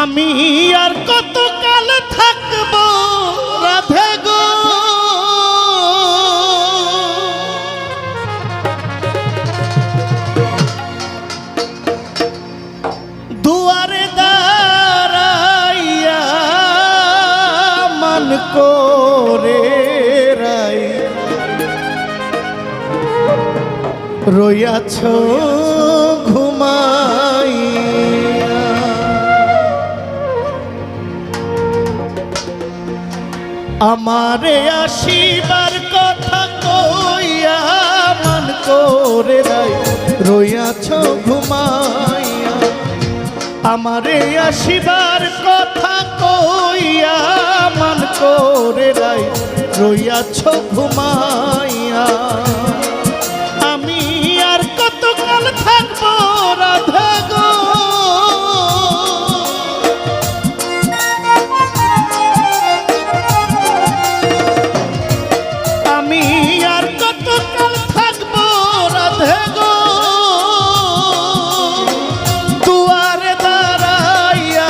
আমি আর কত কাল থাকব? রাধে গো। দুয়ারে দাঁড়াইয়া মান করে রাই। রইয়াছ আমারে আসিবার কথা কইয়া মন করে রাই রইয়াছ ঘুমাইয়া। আমারে আসিবার কথা কইয়া মন করে রাই রইয়াছ ঘুমাইয়া। আর কতকাল থাকব রাধে গো? দুয়ারে দাঁড়াইয়া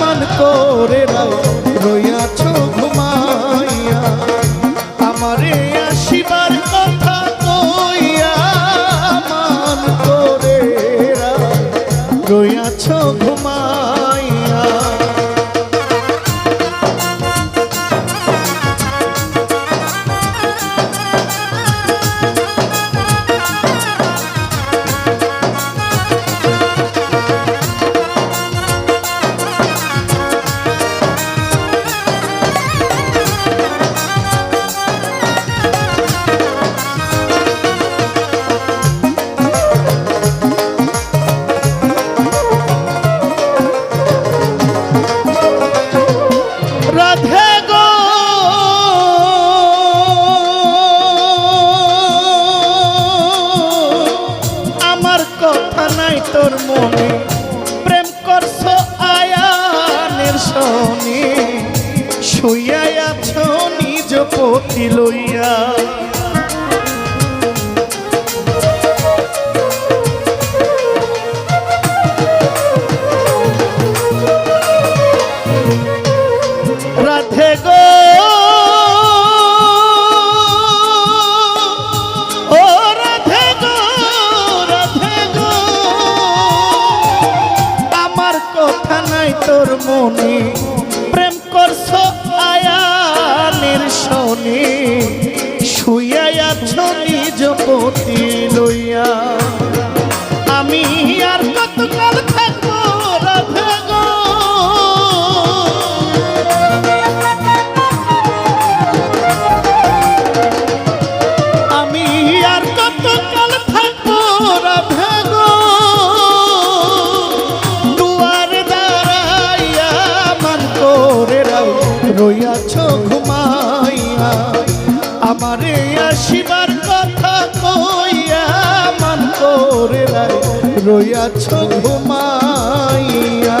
মন করে রাও রইয়াছ ঘুমাইয়া আমারে আসিবার কথা কইয়া মান করে রইয়াছ ঘুমাইয়া পতি লইয়া মতি আসিবার কথা কইয়া মান করে রইয়াছ ঘুমাইয়া।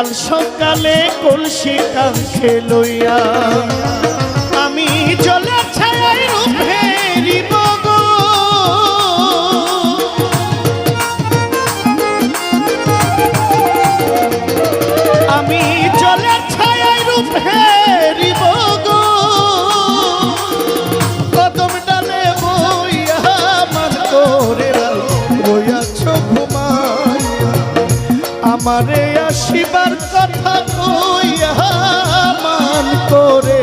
কাল সকালে কলসি কাঙ্ক্ষে লইয়া আমি জলে ছায় ফেরিব গো আমি জলে ছায় ফেরিব গো কদম আসিবার কথা কইয়া মান করে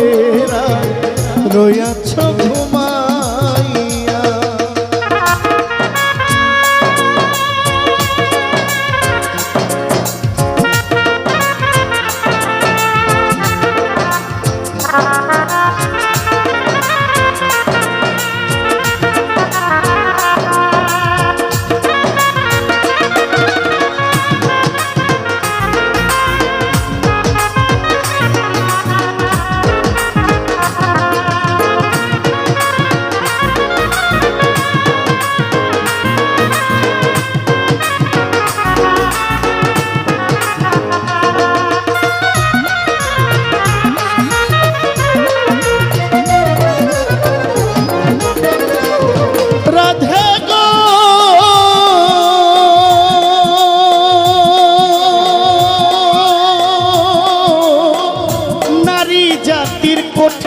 রইয়াছ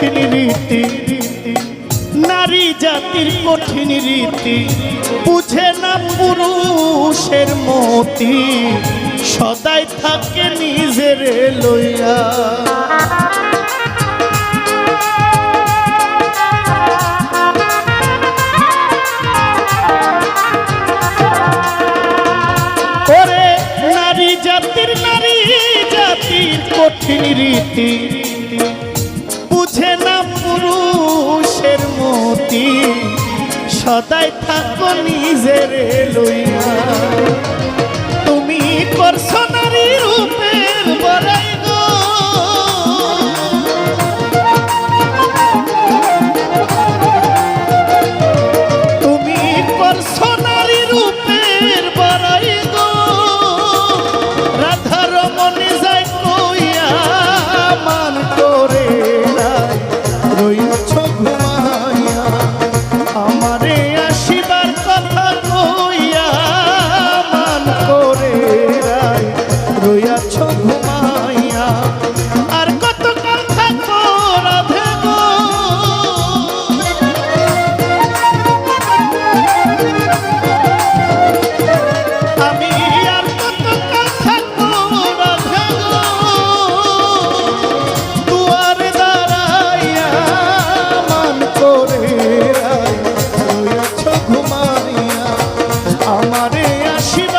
কঠিন রীতি। নারী জাতির কঠিন রীতি। বুঝে না পুরুষের মতি। সদাই থাকে নিজের লইয়া। নারী জাতির নারী জাতির কঠিন রীতি। বুঝে না পুরুষের মতি। সদাই থাকো নিজের লইয়া। তুমি করছ আমারে আসি